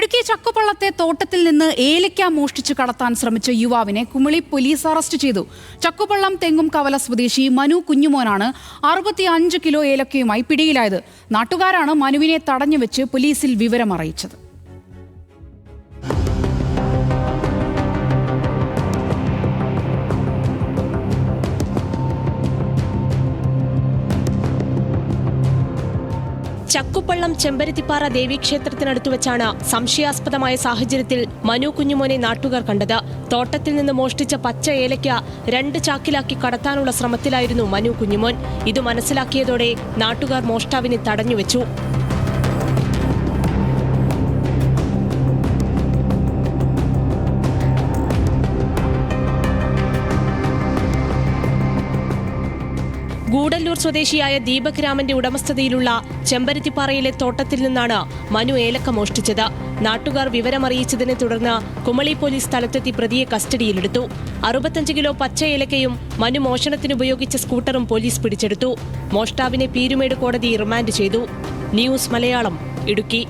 ഇടുക്കി ചക്കുപള്ളത്തെ തോട്ടത്തിൽ നിന്ന് ഏലയ്ക്ക മോഷ്ടിച്ചു കടത്താൻ ശ്രമിച്ച യുവാവിനെ കുമളി പോലീസ് അറസ്റ്റ് ചെയ്തു. ചക്കുപള്ളം തെങ്ങും കവല സ്വദേശി മനു കുഞ്ഞുമോനാണ് അറുപത്തി അഞ്ച് കിലോ ഏലക്കയുമായി പിടിയിലായത്. നാട്ടുകാരാണ് മനുവിനെ തടഞ്ഞു വെച്ച് പോലീസിൽ വിവരം അറിയിച്ചത് ചക്കുപള്ളം ചെമ്പരത്തിപ്പാറ ദേവീക്ഷേത്രത്തിനടുത്തു വെച്ചാണ് സംശയാസ്പദമായ സാഹചര്യത്തിൽ മനു കുഞ്ഞുമോനെ നാട്ടുകാർ കണ്ടത്. തോട്ടത്തിൽ നിന്ന് മോഷ്ടിച്ച പച്ച ഏലയ്ക്ക രണ്ട് ചാക്കിലാക്കി കടത്താനുള്ള ശ്രമത്തിലായിരുന്നു മനു കുഞ്ഞുമോൻ. ഇത് മനസ്സിലാക്കിയതോടെ നാട്ടുകാർ മോഷ്ടാവിനെ തടഞ്ഞുവെച്ചു. ഗൂഡല്ലൂർ സ്വദേശിയായ ദീപക് രാമന്റെ ഉടമസ്ഥതയിലുള്ള ചെമ്പരത്തിപ്പാറയിലെ തോട്ടത്തിൽ നിന്നാണ് മനു ഏലക്ക മോഷ്ടിച്ചത്. നാട്ടുകാർ വിവരമറിയിച്ചതിനെ തുടർന്ന് കുമളി പോലീസ് സ്ഥലത്തെത്തി പ്രതിയെ കസ്റ്റഡിയിലെടുത്തു. അറുപത്തഞ്ച് കിലോ പച്ച ഏലക്കയും മനു മോഷണത്തിന് ഉപയോഗിച്ച സ്കൂട്ടറും പോലീസ് പിടിച്ചെടുത്തു. മോഷ്ടാവിനെ പീരുമേട് കോടതി റിമാൻഡ് ചെയ്തു. ന്യൂസ് മലയാളം ഇടുക്കി.